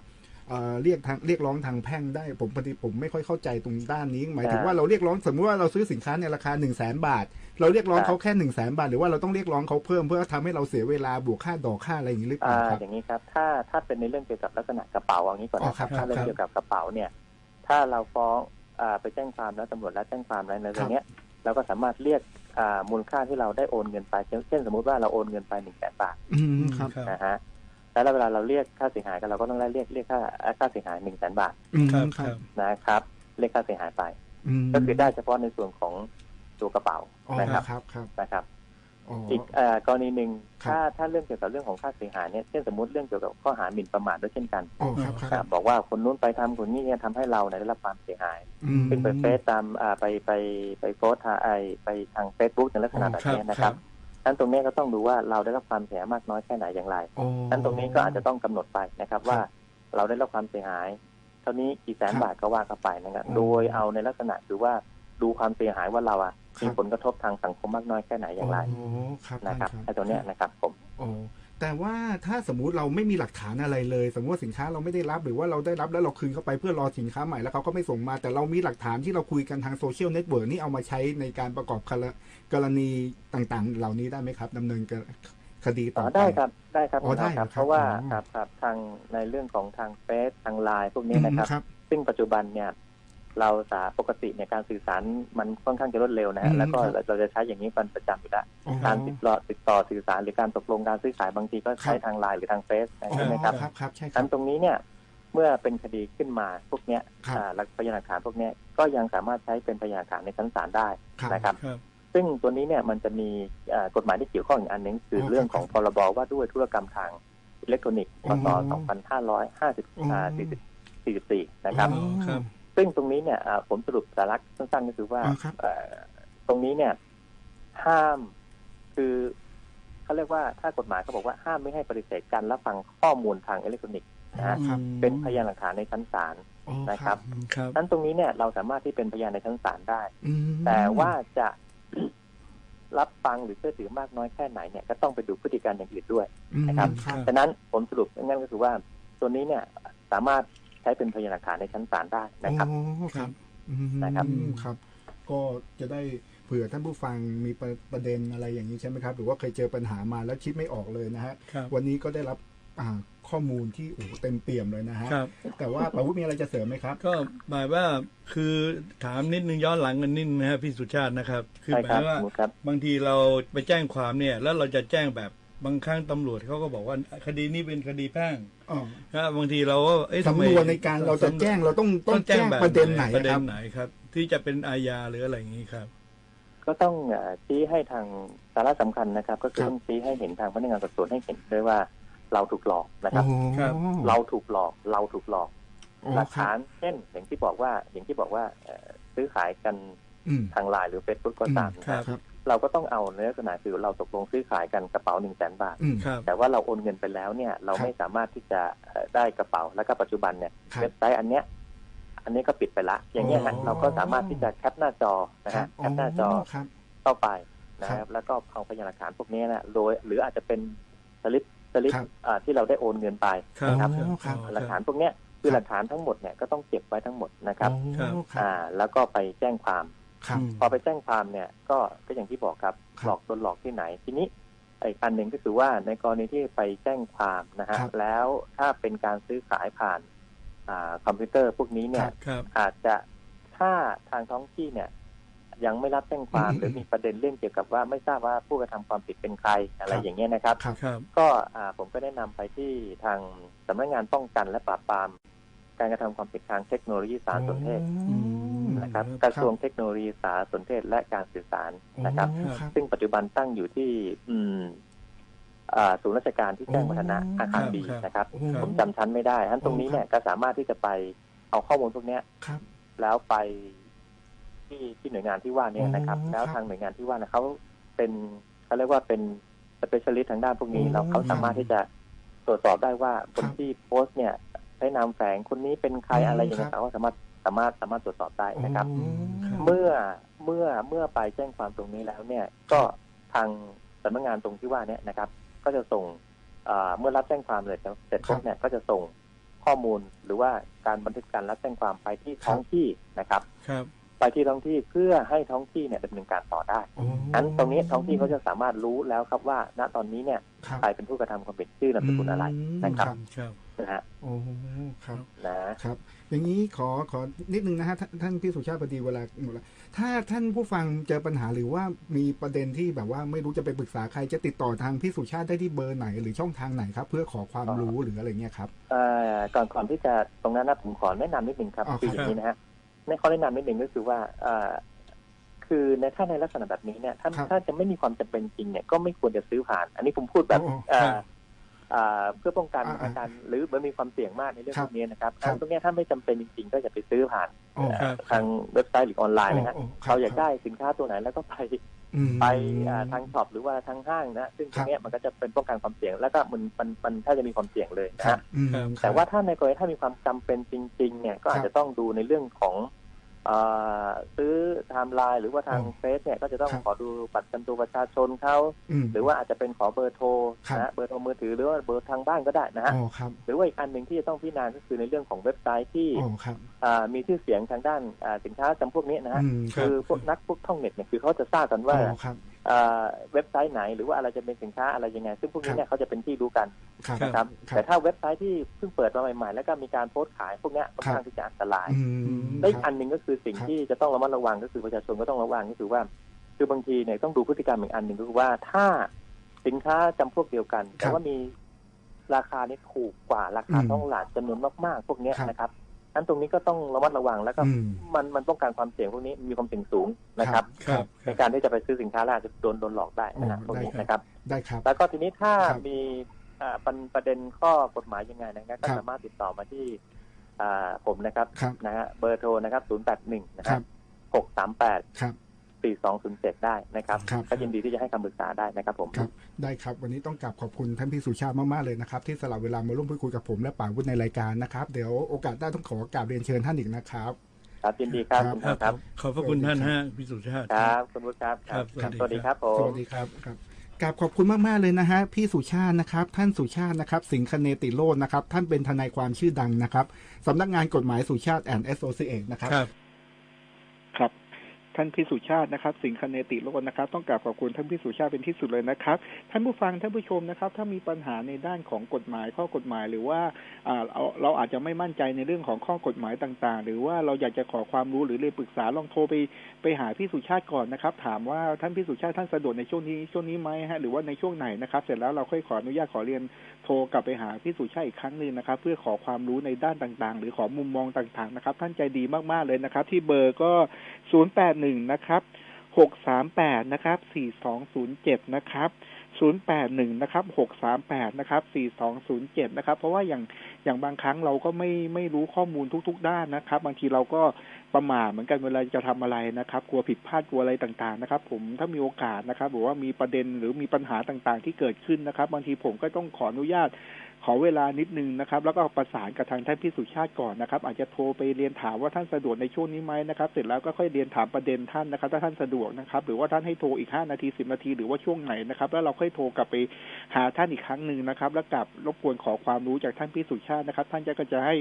[SPEAKER 3] เอ่อเรียกทางเรียกร้องทางแพ่งได้ผมพอดีผมไม่ค่อยเข้าใจตรงด้านนี้ หมายถึง
[SPEAKER 4] อ่า
[SPEAKER 3] ว่าเราเรียกร้องสมมติว่าเราซื้อสินค้าในราคาหนึ่งแสนบาท เราเรียกร้อง
[SPEAKER 4] ครับ
[SPEAKER 3] เขาแค่หนึ่งแสนบาท หรือว่าเราต้องเรียกร้องเขาเพิ่มเพื่อทำให้เราเสียเวลาบวกค่าดอกค่าอะไรอย่างนี้หรือเป
[SPEAKER 4] อ่า
[SPEAKER 3] ล่าครับ
[SPEAKER 4] อย่างนี้ครับถ้าถ้าเป็นในเรื่องเกี่ยวกับลักษณะกระเป๋าอย่างนี้ก่อน
[SPEAKER 3] อ๋อ
[SPEAKER 4] นะ
[SPEAKER 3] ค
[SPEAKER 4] ค
[SPEAKER 3] รั
[SPEAKER 4] รั
[SPEAKER 3] บบ
[SPEAKER 4] ถ้าเรื่อง
[SPEAKER 3] ครับ
[SPEAKER 4] เกี่ยวกับกระเป๋าเนี่ย ถ้าเราฟ้องอ่า ไปแจ้งความแล้วตำรวจแล้วแจ้งความแล้วในเรื่องเนี้ยเราก็สามารถเรียกอ่ามูลค่าที่เราได้โอนเงินไปเช่นเช่นสมมติว่าเราโอนเงินไปหนึ่งแสนบาท
[SPEAKER 3] อืมครับ
[SPEAKER 2] ครับ
[SPEAKER 4] นะฮะแล้วเวลาเราเรียกค่าเสียหายกันเราก็ต้องไล่เรียกเรียกค่าค่าเสียหายหนึ่งแสนบาท
[SPEAKER 3] อืม
[SPEAKER 2] ครับ
[SPEAKER 3] ค
[SPEAKER 2] ค
[SPEAKER 3] รั
[SPEAKER 2] รั
[SPEAKER 3] บบ
[SPEAKER 4] นะครับ เรียกค่าเสียหายไป
[SPEAKER 3] ม
[SPEAKER 4] ก็คือได้เฉพาะในส่วนของตัวกระเป๋า
[SPEAKER 3] อ๋อ
[SPEAKER 4] นะครับ
[SPEAKER 3] ครับครับ
[SPEAKER 4] นะครับ
[SPEAKER 3] อ๋อ
[SPEAKER 4] อีกเอ่อกรณีหนึ่ง
[SPEAKER 3] ครับ
[SPEAKER 4] ถ้าถ้าเรื่องเกี่ยวกับเรื่องของค่าเสียหายเนี่ยเช่นสมมติเรื่องเกี่ยวกับข้อหาหมิ่นประมาทด้วยเช่นกัน
[SPEAKER 3] อ๋อครับค
[SPEAKER 4] ค
[SPEAKER 3] รั
[SPEAKER 4] รั
[SPEAKER 3] บบ
[SPEAKER 4] บอกว่าคนนู้นไปทำคนนี้เนี่ยทำให้เราเนี่ยได้รับความเสียหาย
[SPEAKER 3] อืม
[SPEAKER 4] ซึ่งไปเฟซตามอ่าไปไปไปโพสต์ทางไอไปทางเฟซบุ๊กในลักษณะ
[SPEAKER 3] อ๋อ
[SPEAKER 4] แบบนี้นะครับนั้นตรงนี้ก็ต้องดูว่าเราได้รับความเสียหายมากน้อยแค่ไหนอย่างไร
[SPEAKER 3] อ๋อ
[SPEAKER 4] นั้นตรงนี้ก็อาจจะต้องกำหนดไปนะครับว่าเราได้รับความเสียหาย เท่านี้กี่แสน
[SPEAKER 3] ครับ
[SPEAKER 4] บาทก็ว่ากันไปนะครับ
[SPEAKER 3] อ๋อ
[SPEAKER 4] โดยเอาในลักษณะคือว่า ดูความเสียหายว่าเราอะ
[SPEAKER 3] ครับ
[SPEAKER 4] มีผลกระทบทางสังคมมากน้อยแค่ไหนอย่างไร
[SPEAKER 3] อ๋อครับ
[SPEAKER 4] นะครับ
[SPEAKER 3] ท่า
[SPEAKER 4] ไอ้ตัวเนี้ยนะครับผม
[SPEAKER 3] อ๋อแต่ว่าถ้าสมมุติเราไม่มีหลักฐานอะไรเลย สมมติว่าสินค้าเราไม่ได้รับหรือว่าเราได้รับแล้วเราคืนเข้าไปเพื่อรอสินค้าใหม่แล้วเขาก็ไม่ส่งมา แต่เรามีหลักฐานที่เราคุยกันทางโซเชียลเน็ตเวิร์กนี่เอามาใช้ในการประกอบกรกรณีต่างๆ เหล่านี้ได้ไหมครับดำเนินคดีต่
[SPEAKER 4] อ๋
[SPEAKER 3] อ
[SPEAKER 4] อ
[SPEAKER 3] ไป
[SPEAKER 4] ได้ครับได้ครับ
[SPEAKER 3] อ๋อได้
[SPEAKER 4] ครับ
[SPEAKER 3] ครับ
[SPEAKER 4] เพราะว่า
[SPEAKER 3] อ๋อ
[SPEAKER 4] ครับครับทางในเรื่องของทางเฟซทางไลน์พวก
[SPEAKER 3] อื
[SPEAKER 4] นี้
[SPEAKER 3] ม
[SPEAKER 4] นะครับ
[SPEAKER 3] ครับ
[SPEAKER 4] ซึ่งปัจจุบันเนี่ย เราสาปกติเนี่ยการสื่อสารมันค่อนข้างจะรวดเร็วนะ
[SPEAKER 3] อื
[SPEAKER 4] ฮะ
[SPEAKER 3] ม
[SPEAKER 4] แล้วก็
[SPEAKER 3] ครับ
[SPEAKER 4] เราจะใช้อย่างนี้เป็นประจำอยู่แล้ว
[SPEAKER 3] อ๋อ
[SPEAKER 4] การติดต่อติดต่อสื่อสารหรือการตกลงการซื้อขายบางทีก็ใช้
[SPEAKER 3] ครับ
[SPEAKER 4] ทางไลน์หรือทางเฟซ
[SPEAKER 3] อ๋อ
[SPEAKER 4] ใช่ไหมครับ
[SPEAKER 3] ครับครับใช่ค
[SPEAKER 4] อั
[SPEAKER 3] รับ
[SPEAKER 4] นตรงนี้เนี่ยเมื่อเป็นคดีขึ้นมาพวกเนี้ย
[SPEAKER 3] ครับ
[SPEAKER 4] อ่าหลักพยานหลักฐานพวกเนี้ยก็ยังสามารถใช้เป็นพยานหลักฐานในชั้นศาลได้
[SPEAKER 3] ครับ
[SPEAKER 4] นะครับ
[SPEAKER 2] ครับ
[SPEAKER 4] ซึ่งตัวนี้เนี่ยมันจะมีอ่ากฎหมายที่เกี่ยวข้องอีกอันหนึ่งคือ
[SPEAKER 3] อ๋อ
[SPEAKER 4] เรื่อง
[SPEAKER 3] ครับ
[SPEAKER 4] ของพรบว่าด้วยธุรกรรมทางอิเล็กทรอนิกส์พศ
[SPEAKER 3] อ๋อ
[SPEAKER 4] 2550นะครับ
[SPEAKER 2] อ๋อครับ
[SPEAKER 4] ซึ่งตรงนี้เนี่ยอ่าผมสรุปสาระสั้นๆก็คือว่า
[SPEAKER 3] อ๋อครับ
[SPEAKER 4] เอ่อตรงนี้เนี่ย ห้ามคือเขาเรียกว่าถ้ากฎหมายเขาบอกว่าห้ามไม่ให้ปฏิเสธการรับฟังข้อมูลทางอิเล็กทรอนิกส์นะฮะ
[SPEAKER 3] ครับ
[SPEAKER 4] เป็นพยานหลักฐานในชั้นศาล
[SPEAKER 3] อ๋อ
[SPEAKER 4] นะครับ
[SPEAKER 2] ครับ
[SPEAKER 4] นั้นตรงนี้เนี่ยเราสามารถที่เป็นพยานในชั้นศาลได้
[SPEAKER 3] อืม
[SPEAKER 4] แต่ว่าจะรับฟังหรือเชื่อถือมากน้อยแค่ไหนเนี่ยก็ต้องไปดูพฤติการอย่างอื่นด้วย
[SPEAKER 3] อืม
[SPEAKER 4] นะครับ
[SPEAKER 3] ครับ
[SPEAKER 4] ฉะนั้นผมสรุปง่ายๆก็คือว่าตัวนี้เนี่ยสามารถใช้เป็นพยานหลักฐานในชั้นศาลได้นะครับ
[SPEAKER 3] อ๋อครับอืม
[SPEAKER 4] นะครับ
[SPEAKER 3] ครับ ก็จะได้เผื่อท่านผู้ฟังมีประประเด็นอะไรอย่างนี้ใช่ไหมครับ หรือว่าเคยเจอปัญหามาแล้วคิดไม่ออกเลยนะฮะ
[SPEAKER 2] ครับ
[SPEAKER 3] วันนี้ก็ได้รับอ่าข้อมูลที่โอ้โหเต็มเปี่ยมเลยนะฮะ
[SPEAKER 2] ครับ
[SPEAKER 3] แต่ว่าปาวุฒิมีอะไรจะเสริมไหมครับ
[SPEAKER 2] ก็หมายว่าคือถามนิดนึงย้อนหลังกันนิดนะฮะพี่สุชาตินะครับ คือ
[SPEAKER 4] ใช่
[SPEAKER 2] ห
[SPEAKER 4] ค
[SPEAKER 2] มา
[SPEAKER 4] รับ
[SPEAKER 2] ยว่า
[SPEAKER 4] สมมุติครับ
[SPEAKER 2] บางทีเราไปแจ้งความเนี่ย แล้วเราจะแจ้งแบบ บางครั้งตำรวจเขาก็บอกว่าคดีนี้เป็นคดีแพ่ง
[SPEAKER 3] อ๋อ
[SPEAKER 2] นะบางทีเราก็เอ๊ะทำไม
[SPEAKER 3] สำนวนในการเราจะแจ้งเราต้องต้องแจ้ง
[SPEAKER 2] แบบ
[SPEAKER 3] ประเด็นไหน
[SPEAKER 2] ประเด็
[SPEAKER 3] คนรับ
[SPEAKER 2] ไหนครับ ที่จะเป็นอาญาหรืออะไรอย่างนี้ครับ
[SPEAKER 4] ก็ต้องเอ่อชี้ให้ทางสาระสำคัญนะครับ ก็คือ
[SPEAKER 3] ครับ
[SPEAKER 4] ต้องชี้ให้เห็นทางพนักงานสอบสวนให้เห็นด้วยว่าเราถูกหลอกนะครับ
[SPEAKER 3] โอ้
[SPEAKER 2] ครับ
[SPEAKER 4] เราถูกหลอกเราถูกหลอก
[SPEAKER 3] โอ้
[SPEAKER 4] หลัก
[SPEAKER 3] ครับ
[SPEAKER 4] ฐานเช่นอย่างที่บอกว่าอย่างที่บอกว่าเอ่อซื้อขายกัน
[SPEAKER 3] อืม
[SPEAKER 4] ทางไลน์หรือเฟซบุ๊กก็ตาม
[SPEAKER 2] อืม
[SPEAKER 4] นะ
[SPEAKER 2] ค
[SPEAKER 4] ค
[SPEAKER 2] รั
[SPEAKER 4] รับ บ
[SPEAKER 3] ครับ
[SPEAKER 4] เราก็ต้องเอาในลักษณะคือเราตกลงซื้อขายกันกระเป๋าหนึ่งแสนบาท
[SPEAKER 3] อืม
[SPEAKER 2] ครับ
[SPEAKER 4] แต่ว่าเราโอนเงินไปแล้วเนี่ย เรา
[SPEAKER 3] ครับ
[SPEAKER 4] ไม่สามารถที่จะเอ่อได้กระเป๋าแล้วก็ปัจจุบันเนี่ย
[SPEAKER 3] ครับ
[SPEAKER 4] เว็บไซต์อันเนี้ยอันนี้ก็ปิดไปละ อย่างเงี้ยฮะ
[SPEAKER 3] อ๋อ
[SPEAKER 4] เราก็สามารถที่จะแคปหน้าจอนะ
[SPEAKER 3] ครั
[SPEAKER 4] ฮะ
[SPEAKER 3] บ
[SPEAKER 4] แคปหน้าจอ
[SPEAKER 3] ครับ
[SPEAKER 4] เข้าไปนะค
[SPEAKER 3] ครั
[SPEAKER 4] รับ
[SPEAKER 3] บ
[SPEAKER 4] แล้วก็เอาพยานหลักฐานพวกนี้นะโดยหรืออาจจะเป็นสลิปสลิป
[SPEAKER 3] ครับ
[SPEAKER 4] อ่าที่เราได้โอนเงินไป
[SPEAKER 2] ครับ
[SPEAKER 4] นะครับ
[SPEAKER 3] อ๋อครับ
[SPEAKER 4] หลักฐานพวกเนี้ยคื
[SPEAKER 3] ครับ
[SPEAKER 4] อหลักฐานทั้งหมดเนี่ยก็ต้องเก็บไว้ทั้งหมดนะครับ
[SPEAKER 3] โอ้
[SPEAKER 2] ครับ
[SPEAKER 3] ครับ
[SPEAKER 4] อ่าแล้วก็ไปแจ้งความ
[SPEAKER 3] ครับ
[SPEAKER 2] อืม
[SPEAKER 4] พอไปแจ้งความเนี่ยก็ก็อย่างที่บอกครับ
[SPEAKER 3] ครับ
[SPEAKER 4] หลอกโดนหลอกที่ไหนทีนี้อีกอันหนึ่งก็คือว่าในกรณีที่ไปแจ้งความนะฮะ
[SPEAKER 3] ครับ
[SPEAKER 4] แล้วถ้าเป็นการซื้อขายผ่านอ่าคอมพิวเตอร์พวกนี้เนี่ย
[SPEAKER 2] ครับ
[SPEAKER 4] อาจจะถ้าทางท้องที่เนี่ย ยังไม่รับแจ้งความ
[SPEAKER 3] อืม
[SPEAKER 4] หรือมีประเด็นเรื่องเกี่ยวกับว่าไม่ทราบว่าผู้กระทำความผิดเป็นใครอะไร
[SPEAKER 3] ครับ
[SPEAKER 4] อย่างเงี้ยนะครับ
[SPEAKER 3] ครับ
[SPEAKER 2] ครับ
[SPEAKER 4] ก็อ่าผมก็แนะนำไปที่ทางสำนักงานป้องกันและปราบปรามการกระทำความผิดทางเทคโนโลยีสารสนเทศ
[SPEAKER 3] อืม
[SPEAKER 4] นะครับ
[SPEAKER 2] ครับ
[SPEAKER 4] กระทรวงเทคโนโลยีสารสนเทศและการสื่อสารนะครับ
[SPEAKER 3] โอ้ครับ
[SPEAKER 4] ซึ่งปัจจุบันตั้งอยู่ที่อืมอ่าศูนย์ราชการที่แจ้งวัฒนะ
[SPEAKER 3] โอ้
[SPEAKER 4] อาคาร
[SPEAKER 2] ครับ
[SPEAKER 4] บี
[SPEAKER 2] ครับ
[SPEAKER 4] นะครับ
[SPEAKER 3] โอ้
[SPEAKER 4] ผมจำชั้นไม่ได้ท่านตรงนี้เนี่ยก็สามารถที่จะไปเอาข้อมูลพวกเนี้ย
[SPEAKER 3] ครับ
[SPEAKER 4] แล้วไปที่ที่หน่วยงานที่ว่าเนี่ยนะครับ
[SPEAKER 3] อ๋อ
[SPEAKER 4] แล้ว
[SPEAKER 3] ครับ
[SPEAKER 4] ทางหน่วยงานที่ว่านะเขาเป็นเขาเรียกว่าเป็นสเปเชียลิสต์ทางด้านพวกนี้
[SPEAKER 3] อ๋อ
[SPEAKER 4] แล้วเขาสามารถที่จะตรวจสอบได้ว่าคน
[SPEAKER 3] ครับ
[SPEAKER 4] ที่โพสต์เนี่ยใช้นามแฝงคนนี้เป็นใคร
[SPEAKER 3] อืม
[SPEAKER 4] อะไรอย่างเงี้ย
[SPEAKER 3] ครับ
[SPEAKER 4] เขาก็สามารถ สามารถสามารถตรวจสอบได้นะครับ
[SPEAKER 3] โอ้ครับ
[SPEAKER 4] เมื่อเมื่อเมื่อไปแจ้งความตรงนี้แล้วเนี่ยก็ทางสำนักงานตรงที่ว่าเนี่ยนะครับ ก็จะส่งเอ่อเมื่อรับแจ้งความเลยเสร็จปุ๊บเนี่ยก็จะส่งข้อมูลหรือว่าการบันทึกการรับแจ้งความไปที่ท้องที่นะครับ
[SPEAKER 2] ครับ
[SPEAKER 4] ไปที่ท้องที่เพื่อให้ท้องที่เนี่ยดำเนินการต่อได้
[SPEAKER 3] โอ้
[SPEAKER 4] นั้นตรงนี้ท้องที่เขาจะสามารถรู้แล้วครับว่า ณตอนนี้เนี่ย
[SPEAKER 3] ครับ
[SPEAKER 4] ใครเป็นผู้กระทำความผิดชื่อนามสกุลอะไร
[SPEAKER 3] ม
[SPEAKER 4] นะครับ
[SPEAKER 2] ครับ
[SPEAKER 4] นะฮะ
[SPEAKER 3] โอ้ครับ
[SPEAKER 4] นะ
[SPEAKER 3] ครับ อย่างนี้ขอขอนิดนึงนะฮะท่านท่านพี่สุชาติพอดีเวลาหมดแล้วถ้าท่านผู้ฟังเจอปัญหาหรือว่ามีประเด็นที่แบบว่าไม่รู้จะไปปรึกษาใครจะติดต่อทางพี่สุชาติได้ที่เบอร์ไหน หรือช่องทางไหนครับ เพื่อขอความรู้หรืออะไรเงี้ยครับ
[SPEAKER 4] เอ่อก่อนก่อนที่จะตรงนั้นนะผมขอแนะนำนิดนึงครับ
[SPEAKER 3] อ๋อ
[SPEAKER 4] คืออย่างนี้นะฮะในข้อแนะนำนิดนึงก็คือว่าเอ่อคือในถ้าในลักษณะแบบนี้เนี่ยถ้า
[SPEAKER 3] ครับ
[SPEAKER 4] ถ้าจะไม่มีความจำเป็นจริงเนี่ยก็ไม่ควรจะซื้อผ่าน อันนี้ผมพูดแบบ
[SPEAKER 3] โอ้
[SPEAKER 4] เอ่
[SPEAKER 2] ครั
[SPEAKER 4] อบเอ่อเพื่อป้องกัน
[SPEAKER 3] อ่าอ่า
[SPEAKER 4] การหรือมันมีความเสี่ยงมากในเรื่อง
[SPEAKER 3] ครั
[SPEAKER 4] พ
[SPEAKER 3] บ
[SPEAKER 4] วกนี้นะครับ
[SPEAKER 3] ครับ
[SPEAKER 4] ตรงเนี้ยถ้าไม่จำเป็นจริงๆ ก็อย่าไปซื้อผ่าน
[SPEAKER 3] โอ้
[SPEAKER 2] ครับ
[SPEAKER 4] ทางเว็บไซต์หรือออนไลน์นะฮะ
[SPEAKER 3] โอ้โอ้ครับ
[SPEAKER 4] เราอยากได้สินค้าตัวไหนแล้วก็ไป
[SPEAKER 3] อืม
[SPEAKER 4] ไปอ่าทางช็อปหรือว่าทางห้างนะซึ่งตรงเนี้ยมันก็จะเป็นป้องกันความเสี่ยง แล้วก็มันมันมันถ้าจะมีความเสี่ยงเลยนะ
[SPEAKER 3] ครั
[SPEAKER 4] ฮะ
[SPEAKER 3] บอืม
[SPEAKER 2] ครับ
[SPEAKER 4] แต่ว่าถ้าในกรณีถ้ามีความจำเป็นจริง ๆ เนี่ยก็อาจจะต้องดูในเรื่องของอ่า ซื้อไทม์ไลน์หรือว่าทาง
[SPEAKER 3] อ๋อ
[SPEAKER 4] เฟซเนี่ยก็จะต้อง
[SPEAKER 3] ครับ
[SPEAKER 4] ขอดูบัตรประจำตัวประชาชนเขา
[SPEAKER 3] อืม
[SPEAKER 4] หรือว่าอาจจะเป็นขอเบอร์โทร
[SPEAKER 3] ครับ
[SPEAKER 4] นะฮะเบอร์โทรมือถือหรือว่าเบอร์ทางบ้านก็ได้นะฮะ
[SPEAKER 3] อ๋อครับ
[SPEAKER 4] หรือว่าอีกอันหนึ่งที่จะต้องพิจารณาก็คือในเรื่องของเว็บไซต์ที่
[SPEAKER 3] อ๋อครับ
[SPEAKER 4] อ่ามีชื่อเสียงทางด้านอ่าสินค้าจำพวกนี้นะฮะ
[SPEAKER 3] อืมครับ
[SPEAKER 4] คือพวกนักพวกท่องเน็ตเนี่ยคือเขาจะทราบกันว่า
[SPEAKER 3] อ๋อครับ
[SPEAKER 4] อ่า เว็บไซต์ไหน หรือว่าอะไรจะเป็นสินค้าอะไรยังไง ซึ่งพวกนี้เนี่ยเขาจะเป็นที่รู้กัน
[SPEAKER 3] ครับ
[SPEAKER 2] ครับ
[SPEAKER 4] นะครับ
[SPEAKER 3] ครับ
[SPEAKER 4] แต่ถ้าเว็บไซต์ที่เพิ่งเปิดมาใหม่ๆ แล้วก็มีการโพสต์ขายพวกเนี้ยค่อนข้างที่จะอันตราย
[SPEAKER 3] อืม
[SPEAKER 4] และอีก
[SPEAKER 3] ค
[SPEAKER 4] อั
[SPEAKER 3] รับ
[SPEAKER 4] นหนึ่งก็คือสิ่ง
[SPEAKER 3] ครับ
[SPEAKER 4] ที่จะต้องระมัดระวังก็คือประชาชนก็ต้องระวังก็คือว่า คือบางทีเนี่ยต้องดูพฤติกรรมอีกอันหนึ่งก็คือว่าถ้าสินค้าจำพวกเดียวกัน แต่ว่ามีราคานี่ถูกกว่าราคา
[SPEAKER 3] อืม
[SPEAKER 4] ท้องตลาดจำนวนมากๆ พวกเนี้ย
[SPEAKER 3] ครับ
[SPEAKER 4] นะครับ นั้นตรงนี้ก็ต้องระมัดระวังแล้วก็
[SPEAKER 3] อืม
[SPEAKER 4] มันมันป้องกันความเสี่ยงพวกนี้มีความเสี่ยงสูงนะครับ
[SPEAKER 2] ครับค
[SPEAKER 4] ใน
[SPEAKER 2] รับ
[SPEAKER 4] การที่จะไปซื้อสินค้าแล้วอาจจะโดนโดนหลอกได้นะฮะ
[SPEAKER 3] โอ้
[SPEAKER 4] พวกนี้
[SPEAKER 3] ได้ครับ
[SPEAKER 4] นะครับ
[SPEAKER 3] ได้ครับ
[SPEAKER 4] แล้วก็ทีนี้ถ้า
[SPEAKER 3] ครับ
[SPEAKER 4] มีอ่าประประเด็นข้อกฎหมายยังไงนะครับก็
[SPEAKER 3] ครับ
[SPEAKER 4] สามารถติดต่อมาที่อ่าผมนะครับ
[SPEAKER 3] ครับ
[SPEAKER 4] นะฮะเบอร์โทรนะครับ 081 นะ
[SPEAKER 3] ค
[SPEAKER 4] ค
[SPEAKER 3] รั
[SPEAKER 4] รับบ638
[SPEAKER 3] ครับ
[SPEAKER 4] 4207 ได้นะครับ
[SPEAKER 3] ครับ
[SPEAKER 4] ก็ยินดีที่จะให้คำปรึกษาได้นะครับผม
[SPEAKER 3] ครับ ได้ครับ วันนี้ต้องกลับขอบคุณท่านพี่สุชาติมาก ๆ เลยนะครับ ที่สละเวลามาร่วมพูดคุยกับผมและป่าวุฒิในรายการนะครับ เดี๋ยวโอกาสหน้าต้องขอกราบเรียนเชิญท่านอีกนะครับ
[SPEAKER 4] ครับยินดีครับ
[SPEAKER 3] ครับ
[SPEAKER 4] คุณ
[SPEAKER 2] ครับ
[SPEAKER 4] ครับ
[SPEAKER 2] ขอบพระคุณท่านฮะพี่สุชาติ
[SPEAKER 4] ครับคุณวุฒิครับ
[SPEAKER 2] ครับ
[SPEAKER 4] สวัสดีครับผ
[SPEAKER 3] ส
[SPEAKER 4] ม
[SPEAKER 3] วัสดีครับครับกราบขอบคุณมาก ๆ เลยนะฮะพี่สุชาตินะครับ ท่านสุชาตินะครับ สิงคเนติโรจน์นะครับ ท่านเป็นทนายความชื่อดังนะครับสำนักงานกฎหมายสุชาติแอนด์แอสโซเ t e นะครับ
[SPEAKER 2] ครับ
[SPEAKER 1] ครับ ท่านพิสุชาตินะครับ สิงคเนติโลกนะครับ ต้องกราบขอบคุณท่านพิสุชาติเป็นที่สุดเลยนะครับ ท่านผู้ฟังท่านผู้ชมนะครับ ถ้ามีปัญหาในด้านของกฎหมายข้อกฎหมายหรือว่าเราเราอาจจะไม่มั่นใจในเรื่องของข้อกฎหมายต่างๆ หรือว่าเราอยากจะขอความรู้หรือเรียนปรึกษาลองโทรไปไปหาพี่สุชาติก่อนนะครับ ถามว่าท่านพี่สุชาติท่านสะดวกในช่วงนี้ช่วงนี้ไหมฮะหรือว่าในช่วงไหนนะครับ เสร็จแล้วเราค่อยขออนุญาตขอเรียน ทรกลับไปหาพี่สุชาติอีกครั้งหนึ่งนะครับ เพื่อขอความรู้ในด้านต่างๆ หรือขอมุมมองต่างๆนะครับ ท่านใจดีมากๆเลยนะครับ ที่เบอร์ก็ศูนย์แปดหนึ่งนะครับหกสามแปดนะครับสี่สองศูนย์เจ็ดนะครับ ศูนย์แปดหนึ่งนะครับหกสามแปดนะครับสี่สองศูนย์เจ็ดนะครับ เพราะว่าอย่างอย่างบางครั้งเราก็ไม่ไม่รู้ข้อมูลทุก ๆ ด้านนะครับ บางทีเราก็ประมาทเหมือนกันเวลาจะทำอะไรนะครับ กลัวผิดพลาดกลัวอะไรต่างๆนะครับ ผมถ้ามีโอกาสนะครับหรือว่ามีประเด็นหรือมีปัญหาต่างๆ ที่เกิดขึ้นนะครับ บางทีผมก็ต้องขออนุญาต อเวลานิดนึงนะครับ แล้วก็ประสานกับทางท่านพี่สุชาติก่อนนะครับ อาจจะโทรไปเรียนถามว่าท่านสะดวกในช่วงนี้ไหมนะครับเสร็จแล้วก็ค่อยเรียนถามประเด็นท่านนะครับ ถ้าท่านสะดวกนะครับ หรือว่าท่านให้โทรอีกห้านาทีสิบนาทีหรือว่าช่วงไหนนะครับแล้วเราค่อยโทรกลับไปหาท่านอีกครั้งหนึ่งนะครับ แล้วกลับรบกวนขอความรู้จากท่านพี่สุชาตินะครับ ท่านจะก็จะให้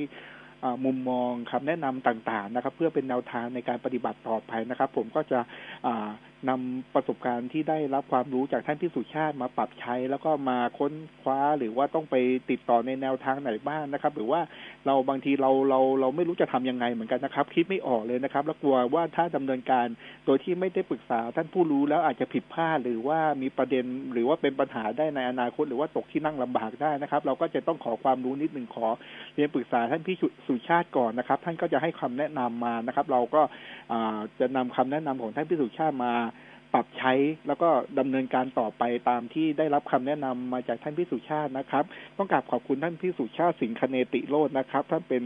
[SPEAKER 1] มุมมองคำแนะนำต่างๆนะครับ เพื่อเป็นแนวทางในการปฏิบัติต่อไปนะครับ ผมก็จะอ่า นำประสบการณ์ที่ได้รับความรู้จากท่านพี่สุชาติมาปรับใช้ แล้วก็มาค้นคว้าหรือว่าต้องไปติดต่อในแนวทางไหนบ้างนะครับ หรือว่าเราบางทีเราเราเราไม่รู้จะทำยังไงเหมือนกันนะครับ คิดไม่ออกเลยนะครับ แล้วกลัวว่าถ้าดำเนินการโดยที่ไม่ได้ปรึกษาท่านผู้รู้แล้วอาจจะผิดพลาดหรือว่ามีประเด็นหรือว่าเป็นปัญหาได้ในอนาคต หรือว่าตกที่นั่งลำบากได้นะครับ เราก็จะต้องขอความรู้นิดหนึ่งขอเรียนปรึกษาท่านพี่สุชาติก่อนนะครับ ท่านก็จะให้คำแนะนำมานะครับ เราก็จะนำคำแนะนำของท่านพี่สุชาติมา ปรับใช้แล้วก็ดำเนินการต่อไปตามที่ได้รับคำแนะนำมาจากท่านพิสุชาตินะครับ ต้องกราบขอบคุณท่านพิสุชาติสิงคเนติโรจน์นะครับ ท่านเป็น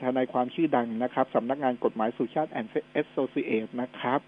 [SPEAKER 1] ทนายความชื่อดังนะครับสำนักงานกฎหมายสุชาติแอนด์เอสโซเ a เอตนะครับ